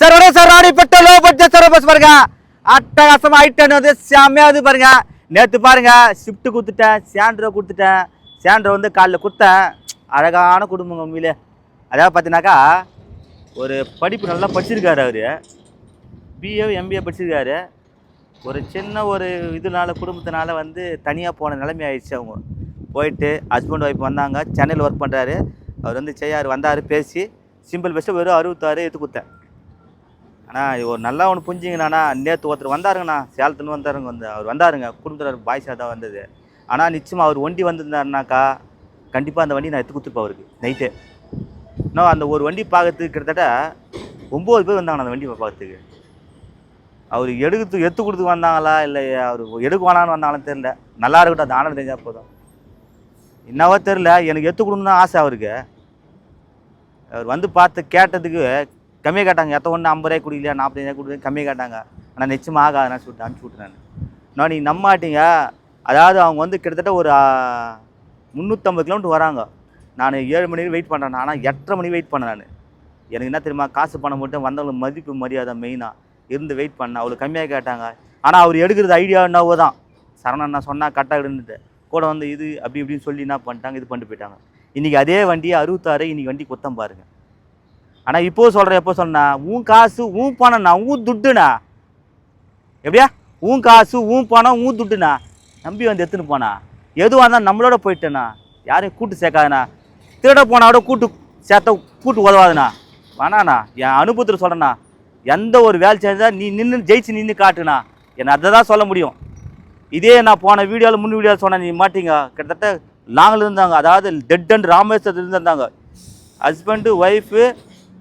Sir ஒரே sir ஆடி பெட்ட லோ பட்ஜெட் சார் பஸ் பாருங்க. அட்டகாசமா ஐட்டன் வந்து செம்மையாது பாருங்க. நேற்று பாருங்க ஷிஃப்ட் கொடுத்துட்டேன் சேண்ட்ரோ கொடுத்துட்டேன். சேண்ட்ரோ வந்து காலைல கொடுத்தேன். அழகான குடும்பம் உண்மையிலே. அதாவது பார்த்தீங்கன்னாக்கா ஒரு படிப்பு நல்லா படிச்சிருக்காரு அவர். பிஏ எம்பிஏ படிச்சிருக்காரு. ஒரு சின்ன ஒரு இதனால குடும்பத்தினால வந்து தனியாக போன நிலைமை ஆயிடுச்சு அவங்க. போயிட்டு ஹஸ்பண்ட் ஒய்ஃப் வந்தாங்க. சென்னையில் ஒர்க் பண்ணுறாரு அவர் வந்து செய்யார் வந்தார் பேசி. சிம்பிள் பெஸ்ட்டு வெறும் அறுபத்தாறு எடுத்து கொடுத்தேன். அண்ணா இது ஒரு நல்லா ஒன்று புரிஞ்சிங்கண்ணா நேற்று ஒருத்தர் வந்தாருங்கண்ணா சேலத்துலேருந்து வந்தாருங்க வந்து அவர் வந்தாருங்க. குடும்பத்தில் பாய்ஸாக தான் வந்தது. ஆனால் நிச்சயமாக அவர் வண்டி வந்திருந்தாருனாக்கா கண்டிப்பாக அந்த வண்டி நான் எடுத்து கொடுத்துருப்பேன் அவருக்கு நைட்டு இன்னும் அந்த ஒரு வண்டி பார்க்கறதுக்கு கிட்டத்தட்ட ஒம்பது பேர் வந்தாங்கண்ணா அந்த வண்டி பார்க்கறதுக்கு. அவர் எடுக்கிறதுக்கு எடுத்து கொடுத்து வந்தாங்களா இல்லை அவர் எடுக்க வேணான்னு வந்தாங்களான்னு தெரில நல்லா இருக்கட்டும் அந்த ஆனந்தம் தெரிஞ்சால் போதும். என்னவோ தெரில எனக்கு எடுத்து கொடுக்கணும் ஆசை அவருக்கு. அவர் வந்து பார்த்து கேட்டதுக்கு கம்மியாக கேட்டாங்க. எத்த ஒன்று ஐம்பது ரூபாய் குடிக்கலையா? ரூபாய் கொடுக்க கம்மியாக கேட்டாங்க. ஆனால் நிச்சயமாக ஆகாதுன்னு சொல்லிட்டு அனுப்பிச்சி விட்டேன் நான். நான் நீங்கள் நம்பமாட்டீங்க அதாவது அவங்க வந்து கிட்டத்தட்ட ஒரு முந்நூற்றம்பது கிலோமீட்டர் வராங்க. நான் ஏழு மணி வெயிட் பண்ணுறேன் ஆனால் எட்டரை மணி வெயிட் பண்ணேன் நான். எனக்கு என்ன தெரியுமா? காசு பணம் மட்டும் வந்தவங்களுக்கு மதிப்பு மரியாதை மெயினாக இருந்து வெயிட் பண்ணேன். அவ்வளோ கம்மியாக கேட்டாங்க. ஆனால் அவர் எடுக்கிறது ஐடியா என்னவோ தான். சரணன் நான் சொன்னால் கரெக்டாக இருந்துட்டு கூட வந்து இது அப்படி இப்படின்னு சொல்லி என்ன பண்ணிட்டாங்க? இது பண்ணிட்டு போயிட்டாங்க. இன்றைக்கி அதே வண்டியை அறுபத்தாறு இன்றைக்கி வண்டி கொத்தம் பாருங்கள் ஆனால் இப்போ சொல்கிறேன் எப்போ சொன்னா உன் காசு உன் பணம்ண்ணா உன் துட்டுண்ணா. எப்படியா? உன் காசு உன் பணம் உன் துட்டுண்ணா. நம்பி வந்து எடுத்துன்னு போனா. எதுவாக இருந்தாலும் நம்மளோட போயிட்டேண்ணா. யாரையும் கூட்டு சேர்க்காதண்ணா. திருட போனா கூட கூட்டு சேர்த்த கூட்டு உதவாதுண்ணா. வேணாண்ணா. என் அனுபவத்தில் சொல்கிறேண்ணா எந்த ஒரு வேலை செஞ்சால் நீ நின்று ஜெயிச்சு நின்று காட்டுண்ணா. என்னை அதை தான் சொல்ல முடியும். இதே நான் போன வீடியோவில் முன் வீடியோவில் சொன்னேன் நீ மாட்டீங்க. கிட்டத்தட்ட லாங்கில் இருந்தாங்க. அதாவது டெட் அண்ட் ராமேஸ்வரத்துலேருந்து இருந்தாங்க ஹஸ்பண்டு ஒய்ஃபு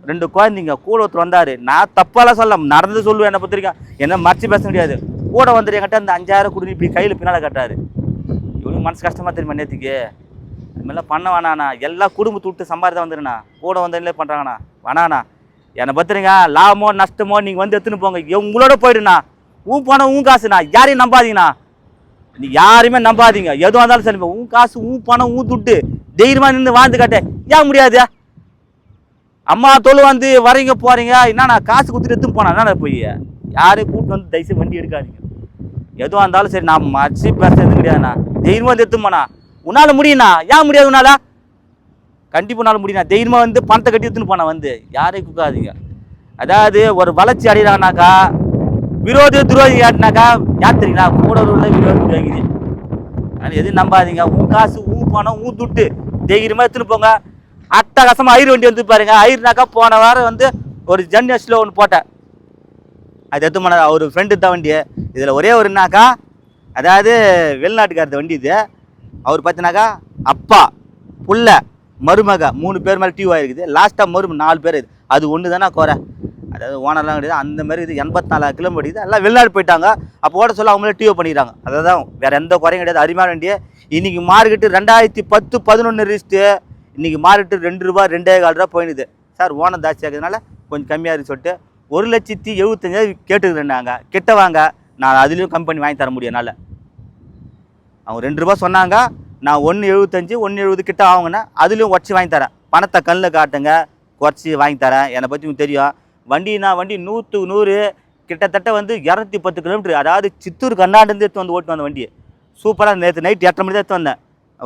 ரெண்டு குழந்தைங்க கூட ஒருத்தர் வந்தார். நான் தப்பாலாம் சொல்ல நடந்து சொல்லுவேன் என்னை பத்திரிக்கேன் என்ன மறைச்சி பேச முடியாது. கூட வந்துட்டு என்கிட்ட அந்த அஞ்சாயிரம் குடி இப்படி கையில் பின்னால் கட்டாரு இவனுக்கு மனசு கஷ்டமாக தெரியுமா நேற்றுக்கு இதுமாதிரிலாம் பண்ண வேணாண்ணா. எல்லா குடும்பத்தை விட்டு சம்பாதித்த வந்துருண்ணா கூட வந்ததுலேயே பண்ணுறாங்கண்ணா வேணாண்ணா. என்னை பத்திரிங்க லாபமோ நஷ்டமோ நீங்கள் வந்து எடுத்துன்னு போங்க. உங்களோட போயிடுண்ணா. உன் பணம் உன் காசுண்ணா. யாரையும் நம்பாதீங்கண்ணா. நீ யாரையுமே நம்பாதீங்க. எதுவாக இருந்தாலும் சரி உன் காசு உன் பணம் உன் துட்டு. தைரியமாக நின்று வாழ்ந்து காட்ட. ஏன் முடியாது? அம்மா தொழு வந்து வரீங்க போகிறீங்க என்னண்ணா காசு கொடுத்துட்டு எடுத்து போனா என்னடா போய்? யாரையும் கூப்பிட்டு வந்து தயவுசெய்து வண்டி எடுக்காதீங்க. எதுவாக இருந்தாலும் சரி நான் மறைச்சு பேசுறது கிடையாதுண்ணா. தைரியமாக வந்து எடுத்து போனா உன்னால் முடியுண்ணா ஏன் முடியாது உன்னால்? கண்டிப்பாக உன்னால் முடியுண்ணா தைரியமாக வந்து பணத்தை கட்டி எடுத்துன்னு போனேன் வந்து. யாரையும் கூக்காதீங்க அதாவது ஒரு வளர்ச்சி அடைகிறாங்கனாக்கா விரோதி துரோகி ஆட்டினாக்கா யார் தெரியுங்களா? கூட உள்ள விரோதி துரோகி. அதனால் எதுவும் நம்பாதீங்க. உன் காசு உன் பணம் உன் துட்டு. தைரியமாக எடுத்துன்னு போங்க. அட்டகாசமாக ஐர் வண்டி வந்து பாருங்க. ஐர்னாக்கா போன வாரம் வந்து ஒரு ஜென்எஸ்ல ஒன்று போட்டேன். அது எடுத்து பண்ண அவர் ஃப்ரெண்டு தான் வண்டி. இதில் ஒரே ஒரு என்னக்கா அதாவது வெளிநாட்டுக்காரது வண்டி இது. அவர் பார்த்தினாக்கா அப்பா புள்ள மருமக மூணு பேர் மேலே டியூ ஆகிருக்குது லாஸ்ட்டாக மரும நாலு பேர் இது. அது ஒன்று தானே குறை? அதாவது ஓனர்லாம் கிடையாது. அந்த மாதிரி இது எண்பத்தி நாலு கிலோமீட்டர் இது எல்லாம் வெளிநாடு போயிட்டாங்க. அப்போ ஓட சொல்ல அவங்களே டியூ பண்ணிடுறாங்க அதான் வேறு எந்த குறையும் கிடையாது. அருமையான வண்டியை. இன்றைக்கி மார்க்கெட்டு ரெண்டாயிரத்தி பத்து பதினொன்று ரிஸ்ட்டு இன்றைக்கி மார்க்கெட்டு ரெண்டு ரூபா ரெண்டே கால் ரூபா போயிடுது சார் ஓனம் ஜாஸ்தி ஆகுதுனால கொஞ்சம் கம்மியாக இருக்குன்னு சொல்லிட்டு ஒரு லட்சத்தி எழுபத்தஞ்சாயிரம் கேட்டுக்கிறேன் நாங்கள் கிட்ட வாங்க நான் அதுலேயும் கம்மி பண்ணி வாங்கி தர முடியும் என்னால். அவங்க ரெண்டு ரூபா சொன்னாங்க. நான் ஒன்று எழுபத்தஞ்சு ஒன்று எழுபது கிட்ட ஆகுங்கன்னா அதுலேயும் உடச்சி வாங்கி தரேன். பணத்தை கண்ணில் காட்டுங்க. குறைச்சி வாங்கி தரேன். என்னை பற்றி உங்களுக்கு தெரியும். வண்டி நான் வண்டி நூற்றுக்கு நூறு கிட்டத்தட்ட வந்து இரநூத்தி பத்து கிலோமீட்டர் அதாவது சித்தூர் கர்நாடந்து எடுத்து வந்து ஓட்டு வந்த வண்டி. சூப்பராக நேற்று நைட் எட்டரை மணி தான் எடுத்து வந்தேன்.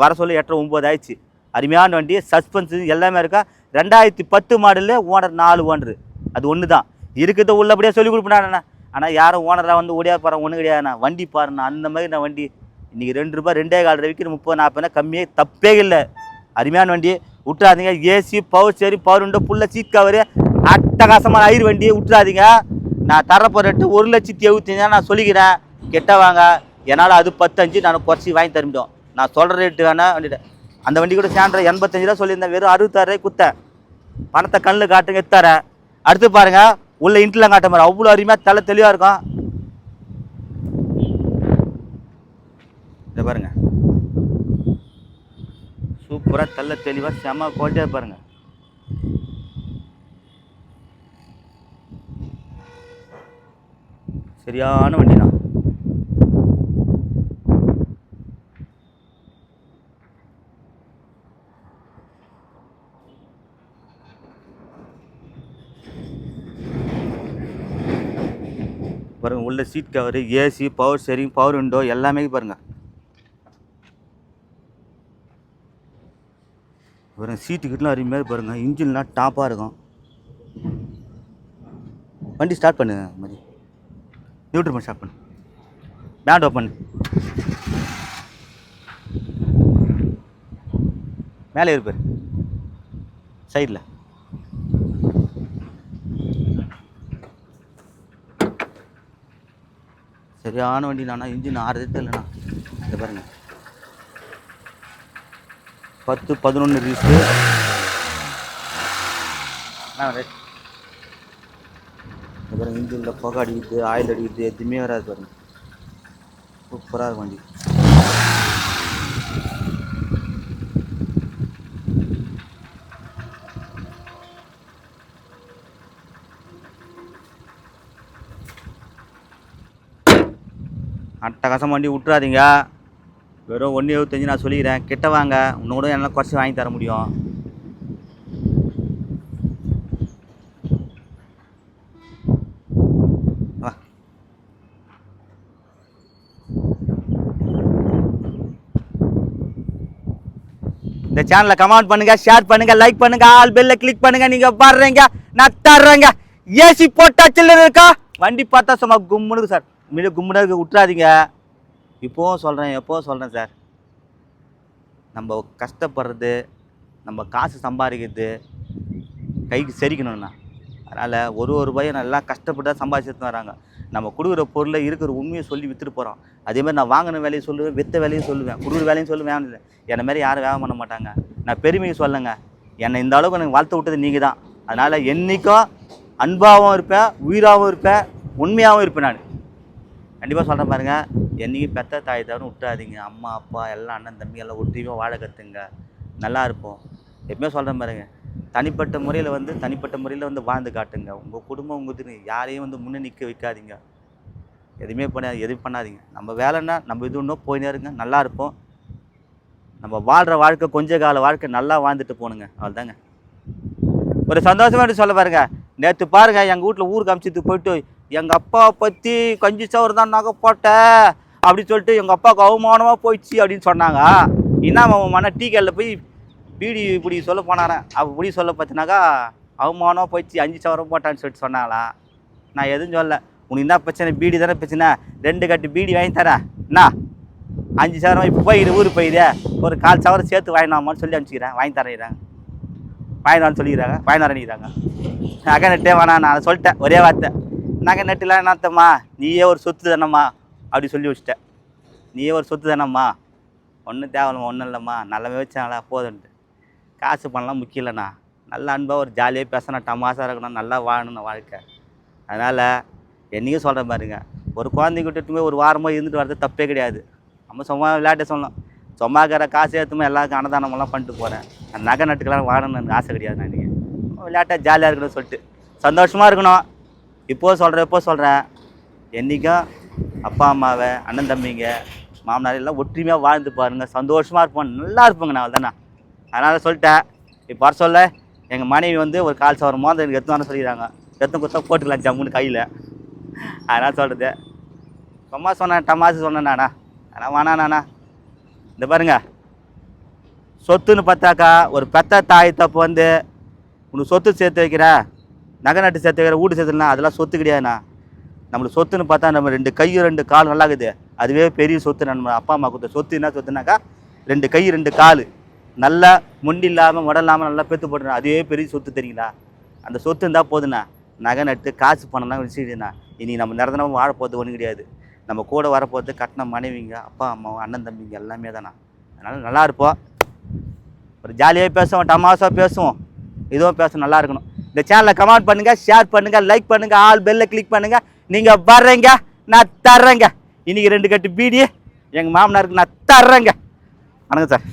வர சொல்லி எட்டரை ஒம்பது ஆயிடுச்சு. அருமையான வண்டி சஸ்பென்ஸு எல்லாமே இருக்கா? ரெண்டாயிரத்தி பத்து மாடலு ஓனர் நாலு ஓனரு அது ஒன்று தான் இருக்கிறத உள்ளபடியே சொல்லி கொடுப்பேன் ஆனால் யாரும் ஓனராக வந்து ஓடியா பாரு ஒன்றும் கிடையாதுண்ணா வண்டி பாருண்ணா அந்த மாதிரி நான் வண்டி. இன்றைக்கி ரெண்டு ரூபாய் ரெண்டே கால் ரூபாய்க்கு முப்பது நாற்பதுனா கம்மியே தப்பே இல்லை. அருமையான வண்டி. விட்டுறாதீங்க ஏசி பவர் சரி பவர் உண்டு புள்ள சீட் கவரு அட்டகாசமான ஐயர் வண்டியை விட்டுறாதீங்க நான் தரப்போ ரேட்டு ஒரு லட்சத்தி எழுபத்தஞ்சா நான் சொல்லிக்கிறேன். கெட்ட வாங்க என்னால் அது பத்தஞ்சு நான் குறைச்சி வாங்கி தர முடியும் நான் சொல்கிற ரேட்டு வேணால் வண்டிட்டேன் அந்த வண்டி கூட சேண்டரை எண்பத்தஞ்சு ரூபா சொல்லியிருந்தேன். வெறும் அறுபத்தாறு ரூபாய் குத்தேன். பணத்தை கண்ணில் காட்டுங்க எத்தாரேன் அடுத்து பாருங்க உள்ள இன்ட்லாம் காட்ட மாதிரி அவ்வளோ அருமையாக தலை தெளிவாக இருக்கும். இதை பாருங்க. சூப்பராக தள்ள தெளிவாக செம குவாலிட்டியாக பாருங்க. சரியான வண்டி தான் பாருங்கள் உள்ள seat cover AC power steering power window எல்லாமே பாருங்கள் பாருங்கள் சீட்டு கிட்டலாம் அருமையாக பாருங்கள் இன்ஜின்லாம் டாப்பாக இருக்கும். வண்டி ஸ்டார்ட் பண்ணு மாதிரி நியூட்ரு பண்ணி ஸ்டார்ட் பண்ணு. பேண்ட் ஓப்பன் மேலே இருப்பார் சைடில் சரியான வண்டி நானா இன்ஜின் ஆறதே தெரியலண்ணா. இதை பாருங்க. பத்து பதினொன்று ரீஸு பாருங்க இன்ஜினில் புகை அடிக்குது ஆயில் அடிக்குது எதுவுமே வராது பாருங்க. சூப்பராக இருக்கும் வண்டி. அட்டகாசம் வண்டி விட்றாதீங்க வெறும் ஒன்று எழுபத்தஞ்சு நான் சொல்லிக்கிறேன். கிட்ட வாங்க. இன்னும் கூட என்னால் குறைச்சி வாங்கி தர முடியும். இந்த சேனலை கமெண்ட் பண்ணுங்க ஷேர் பண்ணுங்க லைக் பண்ணுங்க ஆல் பெல்ல கிளிக் பண்ணுங்க. நீங்க வர்றீங்க நான் தர்றேங்க. ஏசி போட்டா சில்லு இருக்கா? வண்டி பார்த்தா சும்மா கும்முனுக்கு சார் உண்மையிலே கும்பிட விட்டுறாதீங்க விட்றாதீங்க இப்போவும் சொல்கிறேன் எப்போவும் சொல்கிறேன் சார். நம்ம கஷ்டப்படுறது நம்ம காசு சம்பாதிக்கிறது கைக்கு செரிக்கணும்ண்ணா அதனால் ஒரு ஒரு ரூபாயை நல்லா கஷ்டப்பட்டு தான் சம்பாதிச்சுட்டு வராங்க. நம்ம கொடுக்குற பொருளை இருக்கிற உண்மையை சொல்லி விற்றுட்டு போகிறோம் அதேமாதிரி நான் வாங்கின வேலையை சொல்லுவேன் விற்ற வேலையும் சொல்லுவேன். கொடுக்குற வேலையும் சொல்லுவேன் இல்லை. என்னை மாதிரி யாரும் வேகம் பண்ண மாட்டாங்க. நான் பெருமையை சொல்லுங்க. என்னை இந்த அளவுக்கு எனக்கு வளர்த்து விட்டது நீங்கள் தான் அதனால் என்றைக்கும் அன்பாகவும் இருப்பேன் உயிராகவும் இருப்பேன் உண்மையாகவும் இருப்பேன் நான். கண்டிப்பாக சொல்கிறேன் பாருங்கள் என்றைக்கும் பெத்த தாய் தவிர விட்டுறாதீங்க. அம்மா அப்பா எல்லாம் அண்ணன் தம்பி எல்லாம் ஒற்றுமையாக வாழ கற்றுங்க நல்லா இருப்போம் எப்பவுமே சொல்கிறேன் பாருங்க. தனிப்பட்ட முறையில் வந்து தனிப்பட்ட முறையில் வந்து வாழ்ந்து காட்டுங்க. உங்கள் குடும்பம் உங்கள் யாரையும் வந்து முன்னே நிற்க வைக்காதீங்க. எதுவுமே பண்ணாது எதுவும் பண்ணாதீங்க. நம்ம வேலைன்னா நம்ம இது ஒன்றும் போயினே இருங்க நல்லா இருப்போம். நம்ம வாழ்கிற வாழ்க்கை கொஞ்ச கால வாழ்க்கை நல்லா வாழ்ந்துட்டு போகணுங்க அவ்வளோதாங்க ஒரு சந்தோஷமாக சொல்ல பாருங்கள் நேற்று பாருங்கள் எங்கள் வீட்டில் ஊருக்கு அமிச்சதுக்கு போயிட்டு எங்கள் அப்பாவை பற்றி கஞ்சி சவர் தான் நகை போட்டேன் அப்படின்னு சொல்லிட்டு எங்கள் அப்பாவுக்கு அவமானமாக போயிடுச்சு அப்படின்னு சொன்னாங்க. என்ன அவன் மன டீ கல்ல போய் பீடி இப்படி சொல்ல போனாரன் அப்போ இப்படி சொல்ல பார்த்தினாக்கா அவமானமாக போயிடுச்சு அஞ்சு சவரம் போட்டான்னு சொல்லிட்டு சொன்னாங்களா? நான் எதுவும் சொல்ல உனக்கு என்ன பிரச்சனை? பீடி தானே பிரச்சனை. ரெண்டு கட்டு பீடி வாங்கி தரேன். என்ன? அஞ்சு சவரம் இப்போ போயிடு ஊருக்கு போயிடு. ஒரு கால் சவரம் சேர்த்து வாங்கினாமான்னு சொல்லி அனுப்பிச்சிக்கிறேன். வாங்கி தரேன் வாங்கினான்னு சொல்லிக்கிறாங்க. வாங்கினார் அடிக்கிறாங்க. நகை வேணாம். நான் சொல்லிட்டேன். ஒரே வார்த்தை. நகை நட்டுலாம் என்னத்தம்மா? நீயே ஒரு சொத்து தானம்மா அப்படி சொல்லி வச்சுட்டேன். நீயே ஒரு சொத்து தானம்மா ஒன்றும் தேவையில்லம்மா ஒன்றும் இல்லைம்மா. நல்லாவே வச்சாங்களா? போதுன்ட்டு காசு பண்ணலாம் முக்கியம் இல்லைண்ணா. நல்லா அன்பாக ஒரு ஜாலியாக பேசணும் டமாசாக இருக்கணும் நல்லா வாழணும் வாழ்க்கை. அதனால் என்றைக்கும் சொல்கிறேன் பாருங்க. ஒரு குழந்தைங்க விட்டுட்டு போய் ஒரு வாரமாக இருந்துட்டு வர்றது தப்பே கிடையாது. நம்ம சும்மா விளையாட்ட சொல்லலாம் சும்மா இருக்கிற காசு ஏற்றுமே எல்லாருக்கும் அன்னதானமெல்லாம் பண்ணிட்டு போகிறேன் நகை நட்டுக்கெல்லாம் வாழணும்னு ஆசை கிடையாது நான் நீங்கள் விளையாட்டாக ஜாலியாக இருக்கணும்னு சொல்லிட்டு. சந்தோஷமாக இருக்கணும். இப்போ சொல்கிறேன் இப்போ சொல்கிறேன். என்றைக்கும் அப்பா அம்மாவை அண்ணன் தம்பிங்க மாமனார் எல்லாம் ஒற்றுமையாக வாழ்ந்து பாருங்கள் சந்தோஷமாக இருப்போம். நல்லா இருப்போங்க நான் தானே. அதனால் சொல்லிட்டேன். இப்போ வர சொல்ல எங்கள் மனைவி வந்து ஒரு கால் சவரம் மோதிரம் எனக்கு எடுத்து வர சொல்லிடுறாங்க எத்தனை கொடுத்தா போட்டுக்கலாம் ஜம்முன்னு கையில். அதனால் சொல்கிறது சும்மா சொன்னேன் டமாசு சொன்னேன் நானா. ஆனால் வேணா நானா. இந்த பாருங்க. சொத்துன்னு பார்த்தாக்கா ஒரு பெத்த தாய் தப்பு வந்து உனக்கு சொத்து சேர்த்து வைக்கிற நகை நட்டு சேர்த்து வைக்கிற வீடு சேர்த்துலாம் அதெல்லாம் சொத்து கிடையாதுண்ணா. நம்மளுக்கு சொத்துன்னு பார்த்தா நம்ம ரெண்டு கை ரெண்டு கால் நல்லா இருக்குது அதுவே பெரிய சொத்து நம்ம அப்பா அம்மா கொடுத்த சொத்து என்ன சொத்துனாக்கா ரெண்டு கை ரெண்டு கால். நல்லா முண்டி இல்லாமல் உடல் இல்லாமல் நல்லா பெற்று போட்டுருந்தா அதுவே பெரிய சொத்து தெரியுங்களா? அந்த சொத்து இருந்தால் போதுண்ணா. நகை நட்டு காசு பணம்லாம் வச்சுக்கிட்டுண்ணா இனி நம்ம நிரந்தரமாக வாழ போகிறது ஒன்றும் கிடையாது. நம்ம கூட வரப்போகிறது கட்டின மனைவிங்க அப்பா அம்மா அண்ணன் தம்பிங்க எல்லாமே தானா அதனால் நல்லா இருப்போம். ஒரு ஜாலியாக பேசுவோம் டமாஸாக பேசுவோம். இதுவும் பேச நல்லா இருக்கணும். இந்த சேனலை கமெண்ட் பண்ணுங்கள் ஷேர் பண்ணுங்கள் லைக் பண்ணுங்கள் ஆல் பெல்லை கிளிக் பண்ணுங்கள் நீங்கள் வர்றீங்க நான் தர்றேங்க. இன்றைக்கி ரெண்டு கட்டு பீடி எங்கள் மாமனாருக்கு நான் தர்றேங்க. வணக்கம் சார்